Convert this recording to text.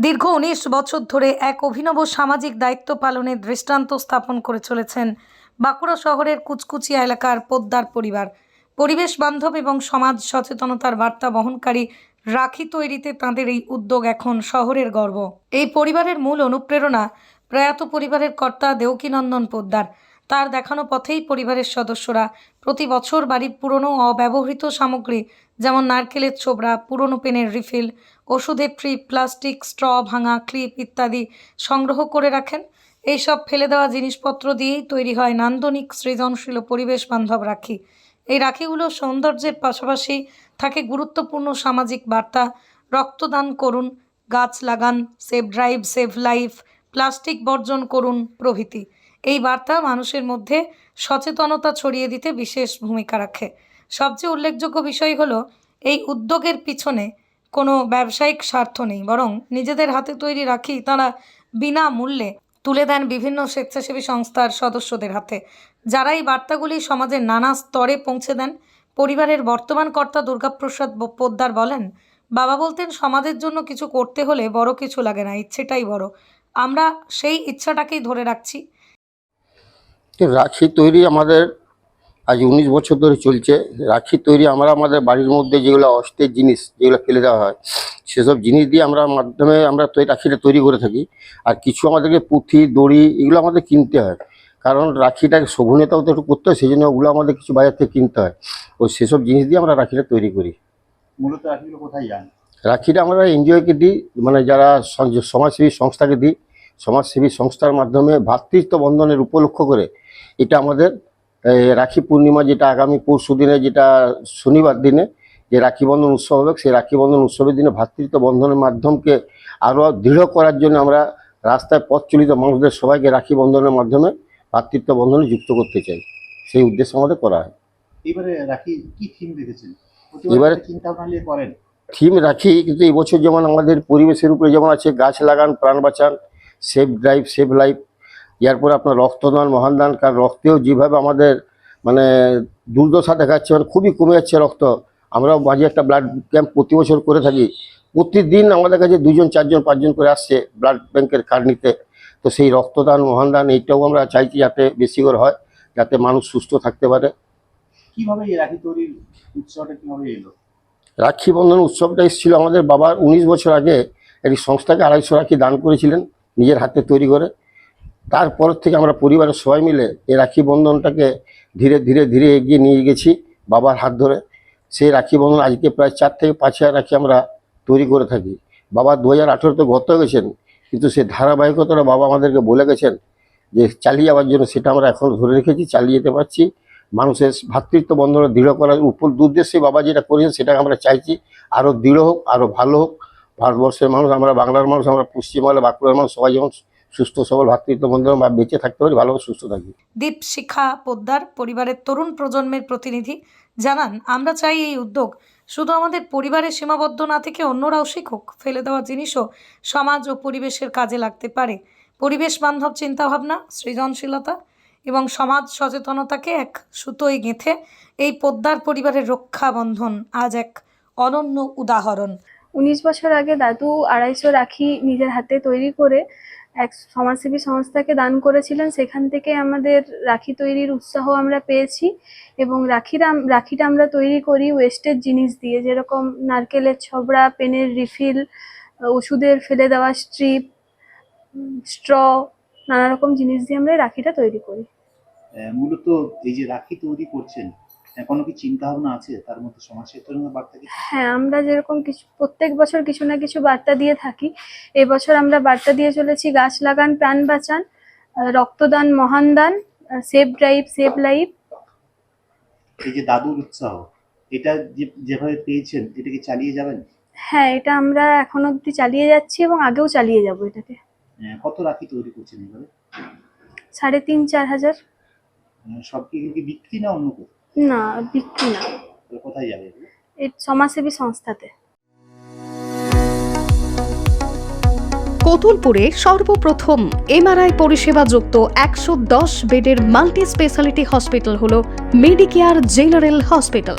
দীর্ঘ উনিশ বছর ধরে এক অভিনব সামাজিক দায়িত্ব পালনের দৃষ্টান্ত স্থাপন করে চলেছেন বাঁকুড়া শহরের কুচকুচিয়া এলাকার পোদ্দার পরিবার। পরিবেশ বান্ধব এবং সমাজ সচেতনতার বার্তা বহনকারী রাখি তৈরিতে তাঁদের এই উদ্যোগ এখন শহরের গর্ব। এই পরিবারের মূল অনুপ্রেরণা প্রয়াত পরিবারের কর্তা দেউকীনন্দন পোদ্দার। তার দেখানো পথেই পরিবারের সদস্যরা প্রতি বছর বাড়ির পুরনো অব্যবহৃত সামগ্রী, যেমন নারকেলের ছোবড়া পুরনো পেনের রিফিল, ওষুধের ট্রিপ প্লাস্টিক, স্ট্র ভাঙা, ক্লিপ ইত্যাদি সংগ্রহ করে রাখেন। এইসব ফেলে দেওয়া জিনিসপত্র দিয়েই তৈরি হয় নান্দনিক সৃজনশীল পরিবেশ বান্ধব রাখি। এই রাখিগুলো সৌন্দর্যের পাশাপাশি থাকে গুরুত্বপূর্ণ সামাজিক বার্তা, রক্তদান করুন, গাছ লাগান, save drive, save life, plastic বর্জন করুন প্রভৃতি। এই বার্তা মানুষের মধ্যে সচেতনতা ছড়িয়ে দিতে বিশেষ ভূমিকা রাখে। সবচেয়ে উল্লেখযোগ্য বিষয় হলো, এই উদ্যোগের পিছনে কোনো ব্যবসায়িক স্বার্থ নেই, বরং নিজেদের হাতে তৈরি রাখি তারা বিনামূল্যে তুলে দেন বিভিন্ন স্বেচ্ছাসেবী সংস্থার সদস্যদের হাতে। যারা এই বার্তাগুলি সমাজের নানা স্তরে পৌঁছে দেন, পরিবারের বর্তমান কর্তা দুর্গাপ্রসাদ পোদ্দার বলেন, বাবা বলতেন, সমাজের জন্য কিছু করতে হলে বড় কিছু লাগে না, ইচ্ছেটাই বড়। আমরা সেই ইচ্ছাটাকেই ধরে রাখছি। রাখি তৈরি আমাদের আজ উনিশ বছর ধরে চলছে। রাখি তৈরি আমরা আমাদের বাড়ির মধ্যে যেগুলো অস্টের জিনিস যেগুলো ফেলে দেওয়া হয় সেসব জিনিস দিয়ে আমরা মাধ্যমে আমরা রাখিটা তৈরি করে থাকি। আর কিছু আমাদেরকে পুঁথি দড়ি এগুলো আমাদের কিনতে হয়। কারণ রাখিটাকে শোভনীয়তাও তো একটু করতে হয় সেই জন্য ওগুলো আমাদের কিছু বাজার থেকে কিনতে হয়। ও সেসব জিনিস দিয়ে আমরা রাখিটা তৈরি করি। মূলত রাখিগুলো কোথায় যান? রাখিটা আমরা এনজিওকে দিই মানে যারা সমাজসেবী সংস্থাকে দিই। সমাজসেবী সংস্থার মাধ্যমে ভ্রাতৃত্ব বন্ধনের উপলক্ষ করে এটা আমাদের রাখি পূর্ণিমা যেটা আগামী পরশু দিনে যেটা শনিবার দিনে যে রাখি বন্ধন উৎসব হবে সেই রাখি বন্ধন উৎসবের দিনে ভ্রাতৃত্ব বন্ধনের মাধ্যমকে আরও দৃঢ় করার জন্য আমরা রাস্তায় পথ চলিত মানুষদের সবাইকে রাখি বন্ধনের মাধ্যমে ভ্রাতৃত্ব বন্ধনে যুক্ত করতে চাই। সেই উদ্দেশ্যে আমাদের করা হয়। এবারে রাখি কি থিম রেখেছেন? এবারে- করেন। থিম রাখি কিন্তু এই বছর যেমন আমাদের পরিবেশের উপরে যেমন আছে গাছ লাগান প্রাণ বাঁচান সেভ ড্রাইভ সেভ লাইফ এরপর আপনার রক্তদান মহানদান কারণ রক্তেও যেভাবে আমাদের মানে দুর্দশা দেখাচ্ছে মানে খুবই কমে যাচ্ছে রক্ত। আমরাও মাঝে একটা ব্লাড ক্যাম্প প্রতি বছর করে থাকি। প্রতিদিন আমাদের কাছে দুজন চারজন পাঁচজন করে আসছে ব্লাড ব্যাংকের কার্ড নিতে। তো সেই রক্তদান মহানদান এইটাও আমরা চাইছি যাতে বেশি করে হয় যাতে মানুষ সুস্থ থাকতে পারে। কীভাবে এই রাখি তৈরির উৎসবটা কীভাবে এলো? রাখি বন্ধন উৎসবটা এসেছিল আমাদের বাবার উনিশ বছর আগে। একটি সংস্থাকে আড়াইশো রাখি দান করেছিলেন নিজের হাতে তৈরি করে। তারপর থেকে আমরা পরিবারের সবাই মিলে এই রাখি বন্ধনটাকে ধীরে ধীরে ধীরে এগিয়ে নিয়ে গেছি বাবার হাত ধরে। সেই রাখি বন্ধন আজকে প্রায় চার থেকে পাঁচ হাজার রাখি আমরা তৈরি করে থাকি। বাবা দু হাজার আঠেরোতে গত গেছেন কিন্তু সেই ধারাবাহিকতাটা বাবা আমাদেরকে বলে গেছেন যে চালিয়ে যাওয়ার জন্য সেটা আমরা এখন ধরে রেখেছি, চালিয়ে যেতে পারছি। মানুষের ভ্রাতৃত্ব বন্ধন দৃঢ় করার উপর উদ্দেশ্যে বাবা যেটা করেছেন সেটা আমরা চাইছি আরও দৃঢ় হোক আরও ভালো হোক। ভারতবর্ষের মানুষ, আমরা বাংলার মানুষ, আমরা পশ্চিমবাংলা বাঁকুড়ার মানুষ, সবাই যেমন সুস্থ সবল ভ্রাতৃত্ব বন্ধন বা বেঁচে থাকতে পারি ভালোভাবে সুস্থ থাকি। দীপ শিখা পোদ্দার পরিবারের তরুণ প্রজন্মের প্রতিনিধি জানান আমরা চাই এই উদ্যোগ শুধু আমাদের পরিবারের সীমাবদ্ধ না থেকে অন্যরাও শিখুক। ফেলে দেওয়া জিনিসও সমাজ ও পরিবেশের কাজে লাগতে পারে। পরিবেশ বান্ধব চিন্তাভাবনা সৃজনশীলতা এবং সমাজ সচেতনতাকে এক সুতোয় গেঁথে এই পোদ্দার পরিবারের রক্ষা বন্ধন আজ এক অনন্য উদাহরণ। উনিশ বছর আগে দাদু আড়াইশো রাখি নিজের হাতে তৈরি করে এক সমাজসেবী সংস্থাকে দান করেছিলেন। সেখান থেকে আমাদের রাখি তৈরির উৎসাহ আমরা পেয়েছি এবং রাখিরা রাখিটা আমরা তৈরি করি ওয়েস্টের জিনিস দিয়ে। যেরকম নারকেলের ছবড়া, পেনের রিফিল ওষুধের ফেলে দেওয়া স্ট্রিপ স্ট্র নানা রকম জিনিস দিয়ে আমরা রাখিটা তৈরি করি। মূলত এই যে রাখি তৈরি করছেন কোনো কি চিন্তা ভাবনা আছে তার মধ্যে সমাজ সচেতনতার বার্তা কি হ্যাঁ আমরা যেরকম কিছু প্রত্যেক বছর কিছু না কিছু বার্তা দিয়ে থাকি। এবছর আমরা বার্তা দিয়ে চলেছি গাছ লাগান প্রাণ বাঁচান রক্তদান মহান দান সেভ ড্রাইভ সেভ লাইফ। এই যে দাদুর উৎসাহ এটা যেভাবে পেয়েছেন এটা কি চালিয়ে যাবেন? হ্যাঁ এটা আমরা এখন অবধি চালিয়ে যাচ্ছি এবং আগেও চালিয়ে যাব এটাকে। কত রাখি তৈরি করছেন এবারে? সাড়ে তিন চার হাজার। আহ, সব কি বিক্রি না অন্য কোথাও? না বিক্রি না। কোথায় যাবে এই সমাজসেবী সংস্থাতে। কতুলপুরে সর্বপ্রথম এমআরআই পরিষেবা যুক্ত একশো দশ বেডের মাল্টি স্পেশালিটি হসপিটাল হল মেডিকেয়ার জেনারেল হসপিটাল।